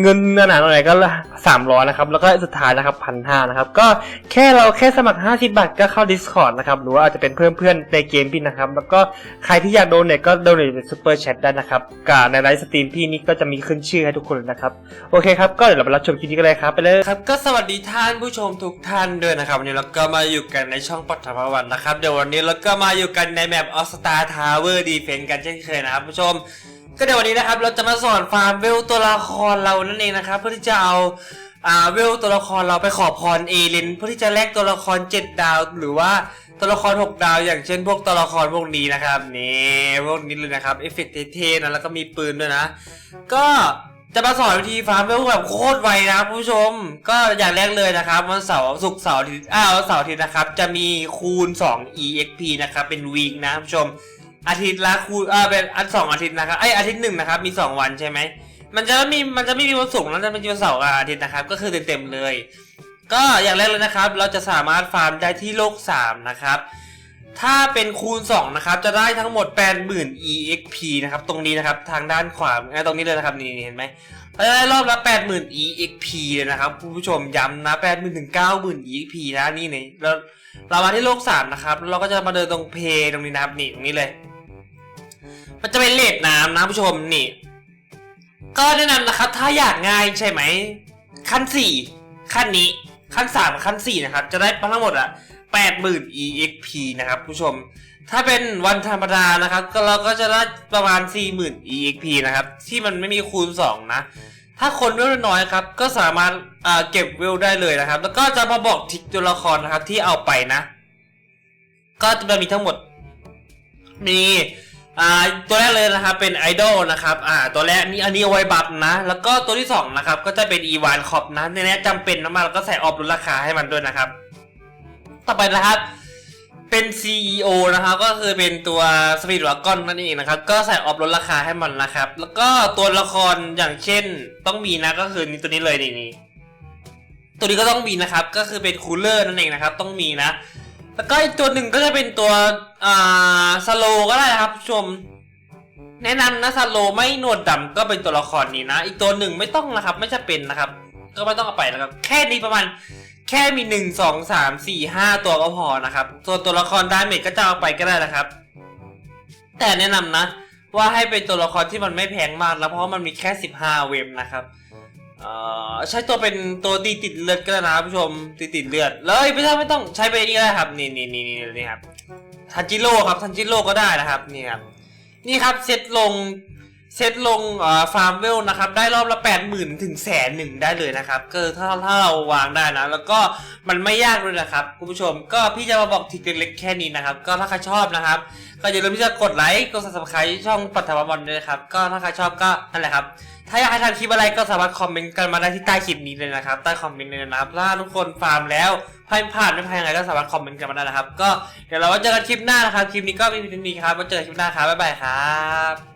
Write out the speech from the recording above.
เงินหนาๆหน่อยก็300นะครับ แล้วก็สุดท้ายนะครับพันห้านะครับ ก็แค่เราแค่สมัคร 50 บาทก็เข้า Discord นะครับ หรือว่าอาจจะเป็นเพื่อนเพื่อนๆในเกมพี่นะครับ แล้วก็ใครที่อยากโดนเนี่ยก็โดนในซูเปอร์แชทได้นะครับกับในไลฟ์สตรีมพี่นี่ก็จะมีขึ้นชื่อให้ทุกคนนะครับ โอเคครับ ก็เดี๋ยวเราไปรับชมคลิปนี้กันเลยครับไปเลยครับ ก็สวัสดีท่านผู้ชมทุกท่านด้วยนะครับ วันนี้เราก็มาอยู่กันในช่องปัทภวันนะครับ เดี๋ยววันนี้เราก็มาอยู่กันในแมปออสตาทาวเวอร์ดีเฟนกันเช่นเคยนะครับผู้ชม ก็เดี๋ยววันนี้นะครับเราจะมาสอนฟาร์มเวลตัวละครเรานั่นเองนะครับเพื่อที่จะเอาอ่าเวลตัวละครเราไปขอพรเอเลนเพื่อที่จะแลกตัวละคร 7 ดาว หรือว่าตัวละคร 6 ดาว อย่างเช่นพวกตัวละครพวกนี้นะครับนี่พวกนี้เลยนะครับเอฟเฟกต์เท่ๆนะแล้วก็มีปืนด้วยนะ ก็จะมาสอนวิธีฟาร์มเวลแบบโคตรไวนะผู้ชม ก็อย่างแรกเลยนะครับวันเสาร์ศุกร์เสาร์อาทิตย์อ้าวเสาร์อาทิตย์นะครับจะมีคูณ 2 exp นะครับเป็นวีคนะผู้ชม อาทิตย์ละคูณเออเป็นอันสองอาทิตย์นะครับไอยอาทิตย์หนึ่งนะครับมีสองวันใช่ไหมมันจะไม่มีมันจะไม่มีวันศุกร์แล้วจะเป็นวันเสาร์กับอาทิตย์นะครับ ก็คือเต็มๆเลย ก็อย่างแรกเลยนะครับ เราจะสามารถฟาร์มได้ที่โลก3นะครับถ้าเป็นคูณ 2 นะครับ จะได้ทั้งหมด 80,000 exp นะครับ ตรงนี้นะครับ ทางด้านขวาตรงนี้เลยนะครับ นี่เห็นไหมเราจะได้รอบละ 80,000 exp เลยนะครับคุณผู้ชมย้ำนะ 80,000 ถึง 90,000 exp นะ นี่นี่เราเรามาที่โลก 3 นะครับ เราก็จะมาเดินตรงเพย์ตรงนี้นะครับ นี่ตรงนี้เลย มันจะเป็นเลดน้ำนะผู้ชมนี่ ก็แนะนำนะครับ ถ้าอยากง่ายใช่ไหม ขั้นสี่ขั้นนี้ขั้นสามขั้นสี่นะครับ จะได้ทั้งหมดอะแปดหมื่น exp นะครับผู้ชม ถ้าเป็นวันธรรมดานะครับ ก็เราก็จะได้ประมาณสี่หมื่น exp นะครับ ที่มันไม่มีคูณสองนะ ถ้าคนเวลน้อยครับ ก็สามารถอ่าเก็บเวลได้เลยนะครับ แล้วก็จะมาบอกทิกตัวละครนะครับที่เอาไปนะ ก็จะมีทั้งหมด มี อ่าตัวแรกเลยนะครับเป็นไอดอลนะครับอ่าตัวแรกนี่อันนี้เอาไว้บัฟนะ แล้วก็ตัวที่สองนะครับก็จะเป็นอีวานคอปนะในนี้จำเป็นนะมาแล้วก็ใส่ออฟลดราคาให้มันด้วยนะครับ ต่อไปนะครับเป็น CEO นะครับก็คือเป็นตัวสปีดวากอนนั่นเองนะครับก็ใส่ออฟลดราคาให้มันนะครับ แล้วก็ตัวละครอย่างเช่นต้องมีนะก็คือนี่ตัวนี้เลยนี่นี่ตัวนี้ก็ต้องมีนะครับก็คือเป็นคูลเลอร์นั่นเองนะครับต้องมีนะ แล้วก็อีกตัวหนึ่งก็จะเป็นตัวอ่าสโลก็ได้นะครับชม แนะนำนะสโลไม่หนวดดำก็เป็นตัวละครนี้นะ อีกตัวหนึ่งไม่ต้องนะครับ ไม่จะเป็นนะครับ ก็ไม่ต้องเอาไปนะครับ แค่นี้ประมาณแค่มีหนึ่งสองสามสี่ห้าตัวก็พอนะครับส่วนตัวละครดาเมจก็จะเอาไปก็ได้นะครับ แต่แนะนำนะ ว่าให้เป็นตัวละครที่มันไม่แพงมากนะเพราะมันมีแค่สิบห้าเวฟนะครับ ใช้ตัวเป็นตัวตีติดเลือดก็ได้นะครับผู้ชมตีติดเลือดเลยไม่ต้องไม่ต้องใช้ไปนี่ก็ได้ครับนี่นี่นี่นี่นี่ครับทันจิโร่ครับทันจิโร่ก็ได้นะครับนี่ครับนี่ครับเซตลง เซตลงฟาร์มเวลนะครับ ได้รอบละแปดหมื่นถึงแสนหนึ่งได้เลยนะครับ ก็ถ้าถ้าเราวางได้นะ แล้วก็มันไม่ยากเลยนะครับ คุณผู้ชมก็พี่จะมาบอกทิกเล็กๆแค่นี้นะครับ ก็ถ้าใครชอบนะครับ ก็อย่าลืมที่จะกดไลค์กด subscribe ช่องปัทภบอลด้วยนะครับ ก็ถ้าใครชอบก็นั่นแหละครับ ถ้าอยากให้ทำคลิปอะไรก็สามารถคอมเมนต์กันมาได้ที่ใต้คลิปนี้เลยนะครับใต้คอมเมนต์เลยนะครับถ้าทุกคนฟาร์มแล้วพลาดพลาดไม่พลาดยังไงก็สามารถคอมเมนต์กันมาได้นะครับ ก็เดี๋ยวเราไว้เจอกันคลิปหน้านะครับคลิปนี้ก็มีเพียงนี้ครับไว้เจอกันคลิปหน้าครับบ๊ายบายครับ